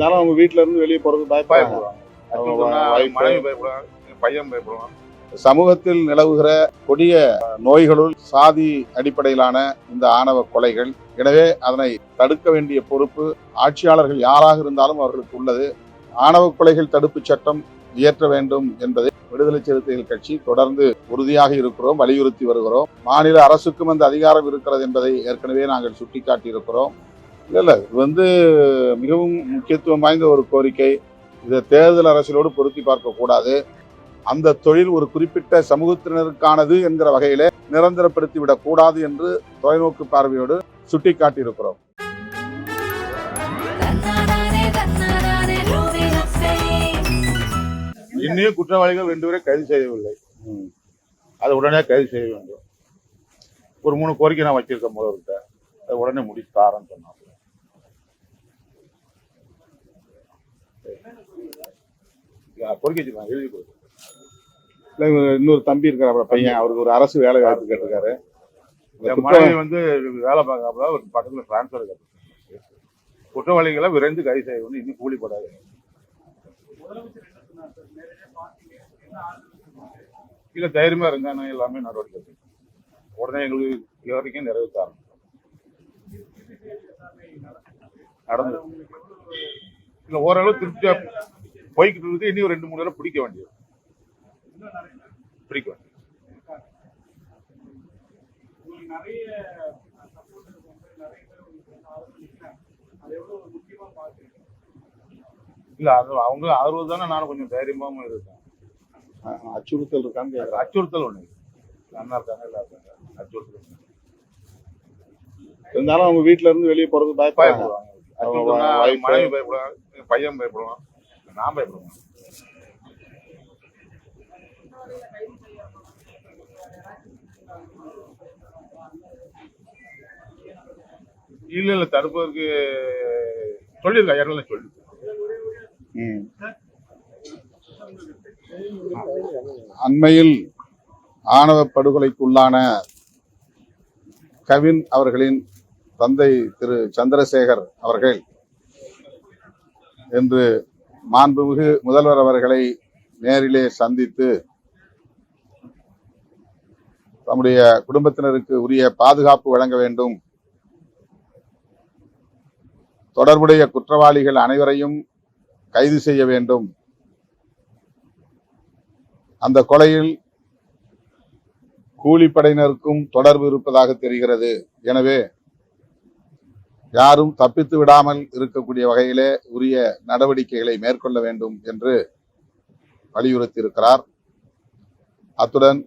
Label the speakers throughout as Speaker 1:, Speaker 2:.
Speaker 1: இருந்தாலும் அவங்க வீட்ல இருந்து வெளியே போறது
Speaker 2: பயப்படுவாங்க. பையன் பயப்படுவான்.
Speaker 1: சமூகத்தில் நிலவுகிற கொடிய நோய்களுள் சாதி அடிப்படையிலான இந்த ஆணவ கொலைகள். எனவே அதனை தடுக்க வேண்டிய பொறுப்பு ஆட்சியாளர்கள் யாராக இருந்தாலும் அவர்களுக்கு உள்ளது. ஆணவ கொலைகள் தடுப்பு சட்டம் இயற்ற வேண்டும் என்பதை விடுதலை சிறுத்தைகள் கட்சி தொடர்ந்து உறுதியாக இருக்கிறோம் வலியுறுத்தி வருகிறோம். மாநில அரசுக்கும் அந்த அதிகாரம் இருக்கிறது என்பதை ஏற்கனவே நாங்கள் சுட்டிக்காட்டி இருக்கிறோம் இல்ல இல்ல. இது வந்து மிகவும் முக்கியத்துவம் வாய்ந்த ஒரு கோரிக்கை. இதை தேர்தல் அரசியலோடு பொருத்தி பார்க்க கூடாது. அந்த தொழில் ஒரு குறிப்பிட்ட சமூகத்தினருக்கானது என்கிற வகையிலே நிரந்தரப்படுத்தி விடக் கூடாது என்று தொலைநோக்கு பார்வையோடு சுட்டிக்காட்டியிருக்கிறோம்.
Speaker 2: இன்னும் குற்றவாளிகள் ரெண்டு பேரை கைது செய்யவில்லை. அதை உடனே கைது செய்ய வேண்டும். ஒரு மூணு கோரிக்கை நான் வச்சிருக்கேன் முதல்கிட்ட அதை உடனே முடிச்சு தாரேன்னு கோரிக்கை வச்சிருக்காங்க எழுதி கொடு
Speaker 1: இல்ல, இவங்க இன்னொரு தம்பி இருக்கிற பையன். அவருக்கு ஒரு அரசு வேலை வாய்ப்பு கேட்டிருக்காரு.
Speaker 2: மனைவி வந்து வேலை பார்க்காமல ஒரு பக்கத்துல டிரான்ஸ்ஃபர் கிடைச்சு குற்றவாளிகளை விரைந்து கைது செய்ய வேண்டும் இன்னும் கூலிப்படாது இல்ல தைரியமா இருங்க நான் எல்லாமே நடவடிக்கை. உடனே எங்களுக்கு இது வரைக்கும் நிறைவேற்றாரு நடந்து. இல்ல ஓரளவு திருப்தியா போய்கிட்டு இருக்கு இனி ஒரு ரெண்டு மூணு தடவை பிடிக்க வேண்டியது. பிடிக்க வேண்டியது. இல்ல அது அவங்க ஆதரவு தானே நானும் கொஞ்சம் தைரியமாவும் இருக்கேன்.
Speaker 1: அச்சுறுத்தல் இருக்கான்னு கேட்கிறேன்
Speaker 2: அச்சுறுத்தல் ஒண்ணு. அண்ணா இருக்காங்க எல்லாம் இருக்காங்க அச்சுறுத்தல்.
Speaker 1: இருந்தாலும் அவங்க வீட்ல இருந்து வெளியே போறது
Speaker 2: பயப்படுவாங்க. மனைவி பயப்படுவாங்க. என் பையன் பயப்படுவான் நான் பயப்படுவேன் இல்ல இல்ல தடுப்பதற்கு சொல்லியிருக்கா யாரும் சொல்லி.
Speaker 1: அண்மையில் ஆணவ படுகொலைக்குள்ளான கவின் அவர்களின் தந்தை திரு சந்திரசேகர் அவர்கள் என்று மாண்புமிகு முதல்வர் அவர்களை நேரிலே சந்தித்து தம்முடைய குடும்பத்தினருக்கு உரிய பாதுகாப்பு வழங்க வேண்டும். தொடர்புடைய குற்றவாளிகள் அனைவரையும் கைது செய்ய வேண்டும். அந்த கொலையில் கூலிப்படையினருக்கும் தொடர்பு இருப்பதாக தெரிகிறது. எனவே யாரும் தப்பித்து விடாமல் இருக்கக்கூடிய வகையிலே உரிய நடவடிக்கைகளை மேற்கொள்ள வேண்டும் என்று வலியுறுத்தியிருக்கிறார். அத்துடன்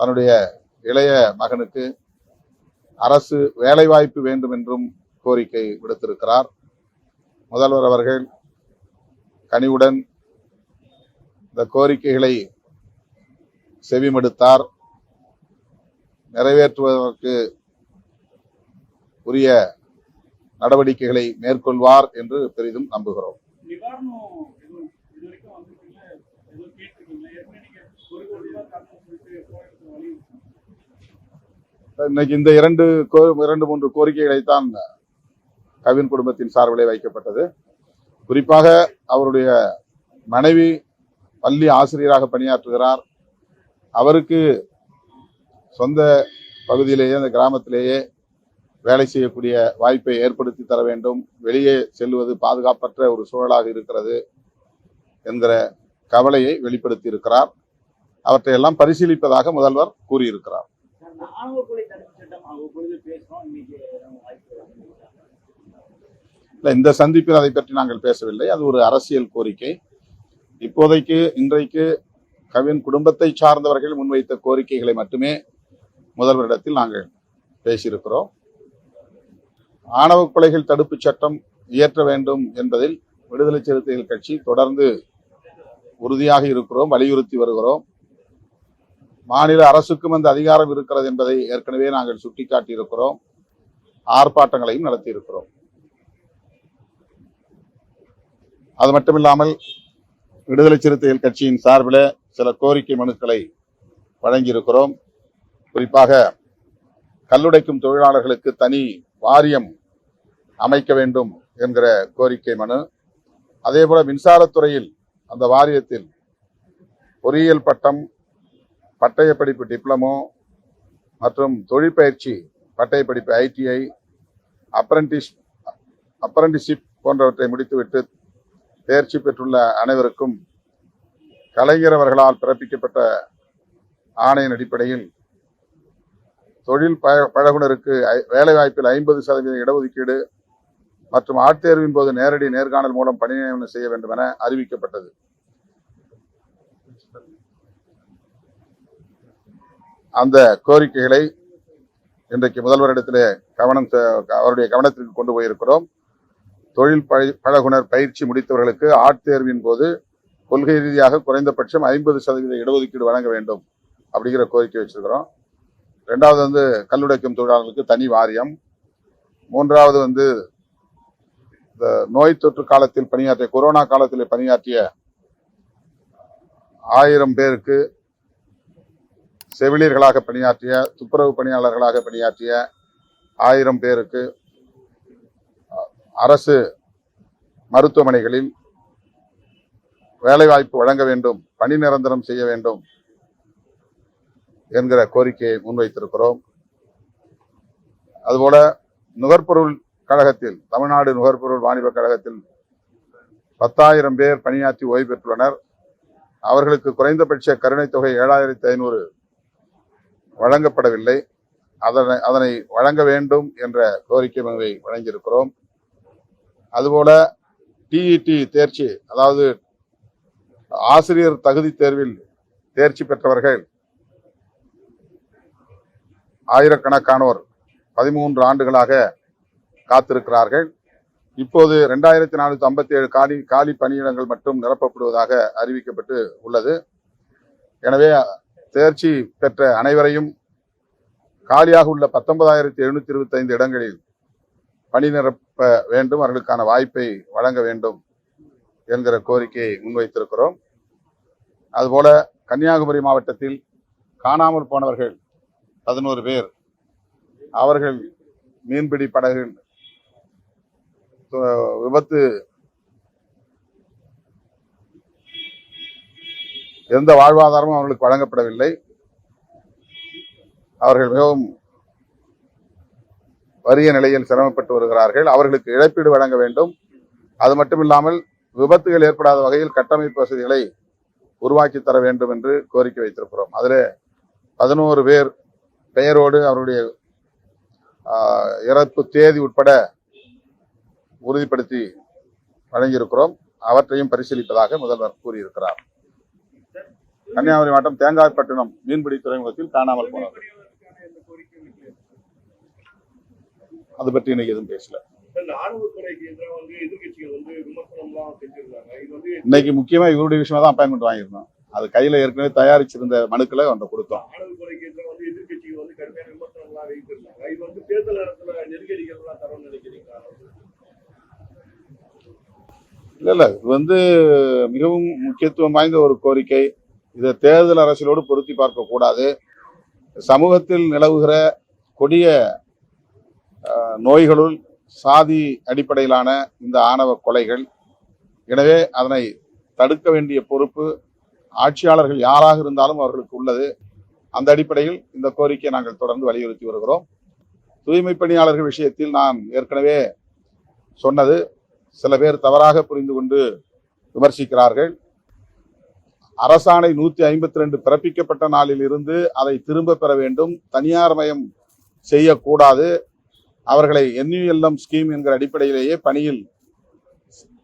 Speaker 1: தன்னுடைய இளைய மகனுக்கு அரசு வேலைவாய்ப்பு வேண்டும் என்றும் கோரிக்கை விடுத்திருக்கிறார். முதல்வர் அவர்கள் கனிவுடன் இந்த கோரிக்கைகளை செவிமடுத்தார். நிறைவேற்றுவதற்கு உரிய நடவடிக்கைகளை மேற்கொள்வார் என்று பெரிதும் நம்புகிறோம். இன்னைக்கு இந்த இரண்டு கோ- இரண்டு மூன்று கோரிக்கைகளைத்தான் கவின் குடும்பத்தின் சார்பிலே வைக்கப்பட்டது. குறிப்பாக அவருடைய மனைவி பள்ளி ஆசிரியராக பணியாற்றுகிறார். அவருக்கு சொந்த பகுதியிலேயே அந்த கிராமத்திலேயே வேலை செய்யக்கூடிய வாய்ப்பை ஏற்படுத்தி தர வேண்டும். வெளியே செல்வது பாதுகாப்பற்ற ஒரு சூழலாக இருக்கிறது என்கிற கவலையை வெளிப்படுத்தி இருக்கிறார் அவற்றையெல்லாம் பரிசீலிப்பதாக முதல்வர் கூறியிருக்கிறார். இல்லை இந்த சந்திப்பில் அதை பற்றி நாங்கள் பேசவில்லை. அது ஒரு அரசியல் கோரிக்கை. இப்போதைக்கு இன்றைக்கு கவின் குடும்பத்தை சார்ந்தவர்கள் முன்வைத்த கோரிக்கைகளை மட்டுமே முதல்வரிடத்தில் நாங்கள் பேசியிருக்கிறோம். ஆணவ கொலைகள் தடுப்பு சட்டம் இயற்ற வேண்டும் என்பதில் விடுதலை சிறுத்தைகள் கட்சி தொடர்ந்து உறுதியாக இருக்கிறோம் வலியுறுத்தி வருகிறோம். மாநில அரசுக்கும் அந்த அதிகாரம் இருக்கிறது என்பதை ஏற்கனவே நாங்கள் சுட்டிக்காட்டி இருக்கிறோம் ஆர்ப்பாட்டங்களையும் நடத்தி இருக்கிறோம் அது மட்டுமில்லாமல் விடுதலை சிறுத்தைகள் கட்சியின் சார்பில் சில கோரிக்கை மனுக்களை வழங்கியிருக்கிறோம். குறிப்பாக கல்லுடைக்கும் தொழிலாளர்களுக்கு தனி வாரியம் அமைக்க வேண்டும் என்கிற கோரிக்கை மனு. அதே போல மின்சாரத்துறையில் அந்த வாரியத்தில் பொறியியல் பட்டம் பட்டயப்படிப்பு டிப்ளமோ மற்றும் தொழிற்பயிற்சி பட்டய படிப்பு ஐடிஐ அப்ரண்டிஸ் அப்ரண்டிஷிப் போன்றவற்றை முடித்துவிட்டு தேர்ச்சி பெற்றுள்ள அனைவருக்கும் கலைஞர் அவர்களால் பிறப்பிக்கப்பட்ட ஆணையின் அடிப்படையில் தொழில் பழகுனருக்கு ஐ- வேலைவாய்ப்பில் ஐம்பது சதவீத இடஒதுக்கீடு மற்றும் ஆட்தேர்வின் போது நேரடி நேர்காணல் மூலம் பணி நியமனம் செய்ய வேண்டும் என அறிவிக்கப்பட்டது. அந்த கோரிக்கைகளை இன்றைக்கு முதல்வரிடத்திலே கவனம் செ- அவருடைய கவனத்திற்கு கொண்டு போயிருக்கிறோம். தொழில் பழ- பழகுனர் பயிற்சி முடித்தவர்களுக்கு ஆட்தேர்வின் போது கொள்கை ரீதியாக குறைந்தபட்சம் ஐம்பது சதவீத இடஒதுக்கீடு வழங்க வேண்டும் அப்படிங்கிற கோரிக்கை வச்சிருக்கிறோம். ரெண்டாவது வந்து கல்லுடைக்கும் தொழிலாளர்களுக்கு தனி வாரியம். மூன்றாவது வந்து இந்த நோய் தொற்று காலத்தில் பணியாற்றிய கொரோனா காலத்தில் பணியாற்றிய ஆயிரம் பேருக்கு செவிலியர்களாக பணியாற்றிய துப்புரவு பணியாளர்களாக பணியாற்றிய ஆயிரம் பேருக்கு அரசு மருத்துவமனைகளில் வேலைவாய்ப்பு வழங்க வேண்டும் பணி நிரந்தரம் செய்ய வேண்டும் என்கிற கோரிக்கையை முன்வைத்திருக்கிறோம். அதுபோல நுகர்பொருள் கழகத்தில் தமிழ்நாடு நுகர்பொருள் வாணிப கழகத்தில் பத்தாயிரம் பேர் பணியாற்றி ஓய்வு பெற்றுள்ளனர். அவர்களுக்கு குறைந்தபட்ச கருணைத் தொகை ஏழாயிரத்தி ஐநூறு வழங்கப்படவில்லை. அதனை அதனை வழங்க வேண்டும் என்ற கோரிக்கை மனுவை வழங்கியிருக்கிறோம். அதுபோல டிஇடி தேர்ச்சி அதாவது ஆசிரியர் தகுதி தேர்வில் தேர்ச்சி பெற்றவர்கள் ஆயிரக்கணக்கானோர் பதிமூன்று ஆண்டுகளாக காத்திருக்கிறார்கள். இப்போது ரெண்டாயிரத்தி நானூற்றி ஐம்பத்தி ஏழு காலி காலி பணியிடங்கள் மட்டும் நிரப்பப்படுவதாக அறிவிக்கப்பட்டு உள்ளது. எனவே தேர்ச்சி பெற்ற அனைவரையும் காலியாக உள்ள பத்தொன்பதாயிரத்தி எழுநூத்தி இருபத்தி ஐந்து இடங்களில் பணி நிரப்ப வேண்டும். அவர்களுக்கான வாய்ப்பை வழங்க வேண்டும் என்கிற கோரிக்கையை முன்வைத்திருக்கிறோம். அதுபோல கன்னியாகுமரி மாவட்டத்தில் காணாமல் போனவர்கள் பதினோரு பேர். அவர்கள் மீன்பிடி படகு விபத்து. எந்த வாழ்வாதாரமும் அவர்களுக்கு வழங்கப்படவில்லை. அவர்கள் மிகவும் வறிய நிலையில் சிரமப்பட்டு வருகிறார்கள். அவர்களுக்கு இழப்பீடு வழங்க வேண்டும். அது மட்டுமில்லாமல் விபத்துகள் ஏற்படாத வகையில் கட்டமைப்பு வசதிகளை உருவாக்கி தர வேண்டும் என்று கோரிக்கை வைத்திருக்கிறோம். அதில் பதினோரு பேர் பெயரோடு அவருடைய ஆஹ், இறப்பு தேதி உட்பட உறுதிப்படுத்தி வழங்கியிருக்கிறோம். அவற்றையும் பரிசீலிப்பதாக முதல்வர் கூறியிருக்கிறார். கன்னியாகுமரி மாவட்டம் தேங்காய்பட்டினம் மீன்பிடி துறைமுகத்தில் காணாமல் போனவர் அது பற்றி இன்னைக்கு எதுவும் பேசல. இன்னைக்கு முக்கியமா இவருடைய விஷயமா தான் அப்பாயின்மெண்ட் வாங்கியிருந்தோம். அது கையில ஏற்கனவே தயாரிச்சிருந்த மனுக்களை வந்து கொடுத்தோம்.
Speaker 3: எதிர்கட்சிகள் வந்து எதிர்க்கட்சிகள் வந்து கடுமையான விமர்சனம்லாம் வைத்திருந்தாங்க. இது வந்து தேர்தல் நேரத்துல நெருக்கடிகள் எல்லாம் தரணும்னு நினைக்கிறீங்களா?
Speaker 1: இல்லை இல்லை. இது வந்து மிகவும் முக்கியத்துவம் வாய்ந்த ஒரு கோரிக்கை. இதை தேர்தல் அரசியலோடு பொருத்தி பார்க்கக்கூடாது சமூகத்தில் நிலவுகிற கொடிய நோய்களுள் சாதி அடிப்படையிலான இந்த ஆணவ கொலைகள். எனவே அதனை தடுக்க வேண்டிய பொறுப்பு ஆட்சியாளர்கள் யாராக இருந்தாலும் அவர்களுக்கு உள்ளது. அந்த அடிப்படையில் இந்த கோரிக்கையை நாங்கள் தொடர்ந்து வலியுறுத்தி வருகிறோம். தூய்மை பணியாளர்கள் விஷயத்தில் நான் ஏற்கனவே சொன்னது சில பேர் தவறாக புரிந்து கொண்டு விமர்சிக்கிறார்கள். அரசாணை நூத்தி ஐம்பத்தி ரெண்டு பிறப்பிக்கப்பட்ட நாளில் இருந்து அதை திரும்ப பெற வேண்டும். தனியார் மயம் செய்யக்கூடாது. அவர்களை என்யூஎல்எம் ஸ்கீம் என்கிற அடிப்படையிலேயே பணியில்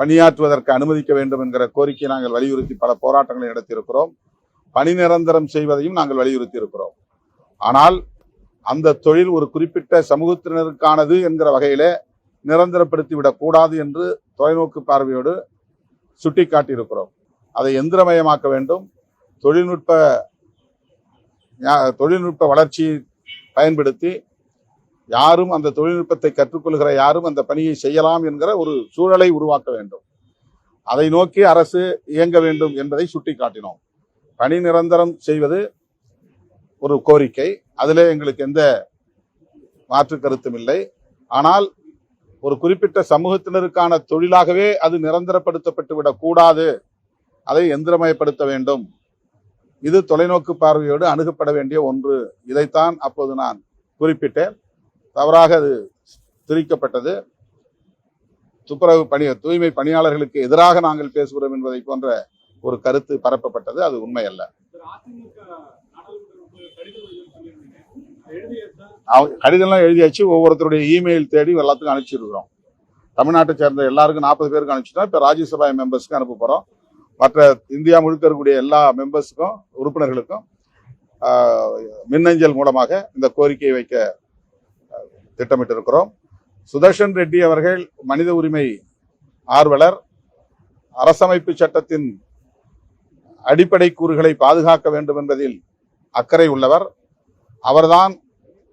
Speaker 1: பணியாற்றுவதற்கு அனுமதிக்க வேண்டும் என்கிற கோரிக்கையை நாங்கள் வலியுறுத்தி பல போராட்டங்களை நடத்தியிருக்கிறோம். பணி நிரந்தரம் செய்வதையும் நாங்கள் வலியுறுத்தி இருக்கிறோம் ஆனால் அந்த தொழில் ஒரு குறிப்பிட்ட சமூகத்தினருக்கானது என்கிற வகையிலே நிரந்தரப்படுத்தி விடக்கூடாது என்று தொலைநோக்கு பார்வையோடு சுட்டிக்காட்டியிருக்கிறோம். அதை எந்திரமயமாக்க வேண்டும். தொழில்நுட்ப தொழில்நுட்ப வளர்ச்சியை பயன்படுத்தி யாரும் அந்த தொழில்நுட்பத்தை கற்றுக்கொள்கிற யாரும் அந்த பணியை செய்யலாம் என்கிற ஒரு சூழலை உருவாக்க வேண்டும். அதை நோக்கி அரசு இயங்க வேண்டும் என்பதை சுட்டிக்காட்டினோம். பணி நிரந்தரம் செய்வது ஒரு கோரிக்கை. அதிலே எங்களுக்கு எந்த மாற்று கருத்தும் இல்லை. ஆனால் ஒரு குறிப்பிட்ட சமூகத்தினருக்கான தொழிலாகவே அது நிரந்தரப்படுத்தப்பட்டு விடக்கூடாது அதை எந்திரமயப்படுத்த வேண்டும். இது தொலைநோக்கு பார்வையோடு அணுகப்பட வேண்டிய ஒன்று. இதைத்தான் அப்போது நான் குறிப்பிட்டேன். தவறாக அது திரிக்கப்பட்டது. துப்புரவு பணி தூய்மை பணியாளர்களுக்கு எதிராக நாங்கள் பேசுகிறோம் என்பதை போன்ற ஒரு கருத்து பரப்பப்பட்டது. அது உண்மை அல்ல அவங்க கடிதம்லாம் எழுதியாச்சு. ஒவ்வொருத்தருடைய இமெயில் தேடி எல்லாத்துக்கும் அனுப்பிச்சிருக்கிறோம். தமிழ்நாட்டை சேர்ந்த எல்லாருக்கும் நாற்பது பேருக்கு அனுப்பிச்சிட்டோம். இப்போ ராஜ்யசபா மெம்பர்ஸ்க்கு அனுப்ப போகிறோம் மற்ற இந்தியா முழுக்க இருக்கக்கூடிய எல்லா மெம்பர்ஸுக்கும் உறுப்பினர்களுக்கும் மின்னஞ்சல் மூலமாக இந்த கோரிக்கையை வைக்க திட்டமிட்டு திட்டமிட்டிருக்கிறோம். சுதர்ஷன் ரெட்டி அவர்கள் மனித உரிமை ஆர்வலர். அரசமைப்பு சட்டத்தின் அடிப்படை கூறுகளை பாதுகாக்க வேண்டும் என்பதில் அக்கறை உள்ளவர். அவர்தான்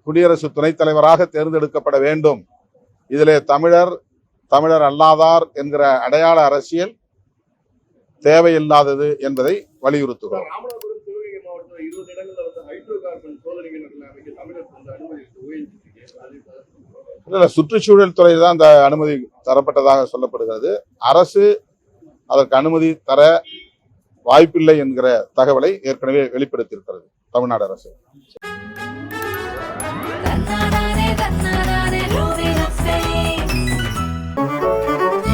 Speaker 1: குடியரசு துணைத் தலைவராக தேர்ந்தெடுக்கப்பட வேண்டும். இதிலே தமிழர் தமிழர் அல்லாதார் என்கிற அடையாள அரசியல் தேவையில்லாதது என்பதை வலியுறுத்துகிறோம் இல்ல, இல்ல, சுற்றுச்சூழல் துறை தான் அந்த அனுமதி தரப்பட்டதாக சொல்லப்படுகிறது. அரசு அதற்கு அனுமதி தர வாய்ப்பில்லை என்கிற தகவலை ஏற்கனவே வெளிப்படுத்தியிருக்கிறது தமிழ்நாடு அரசு.